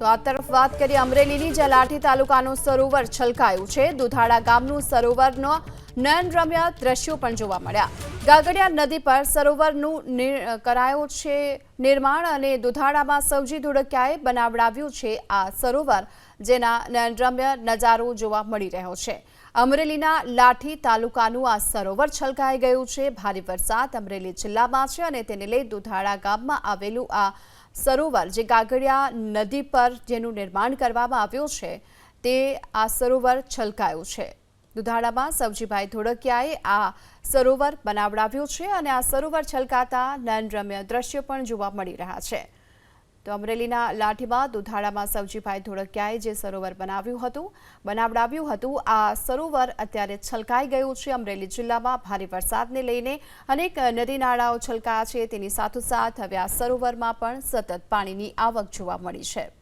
તો આ તરફ વાત કરીએ અમરેલીની જે લાઠી તાલુકાનું સરોવર છલકાયું છે. દુધાળા ગામનું સરોવરનો નયનરમ્ય દ્રશ્યો પણ જોવા મળ્યા. ગાગડિયા નદી પર સરોવરનું કરાયો છે નિર્માણ અને દુધાળામાં સૌજી ધોળકિયાએ બનાવડાવ્યું છે આ સરોવર, જેના નયનરમ્ય નજારો જોવા મળી રહ્યો છે. અમરેલીના લાઠી તાલુકાનું આ સરોવર છલકાઈ ગયું છે. ભારે વરસાદ અમરેલી જિલ્લામાં છે અને તેને લઈ દુધાળા ગામમાં આવેલું આ સરોવર જે ગાગડિયા નદી પર જેનું નિર્માણ કરવામાં આવ્યું છે, તે આ સરોવર છલકાયું છે. દુધાળામાં સવજીભાઈ ધોળકિયાએ આ સરોવર બનાવડાવ્યું છે અને આ સરોવર છલકાતા નયનરમ્ય દ્રશ્યો પણ જોવા મળી રહ્યા છે. તો અમરેલીના લાઠીમાં દુધાળામાં સવજીભાઈ ધોળકિયાએ જે સરોવર બનાવ્યું હતું, બનાવડાવ્યું હતું, આ સરોવર અત્યારે છલકાઈ ગયું છે. અમરેલી જિલ્લામાં ભારે વરસાદને લઈને અનેક નદી નાળાઓ છલકાયા છે. તેની સાથોસાથ હવે આ સરોવરમાં પણ સતત પાણીની આવક જોવા મળી છે.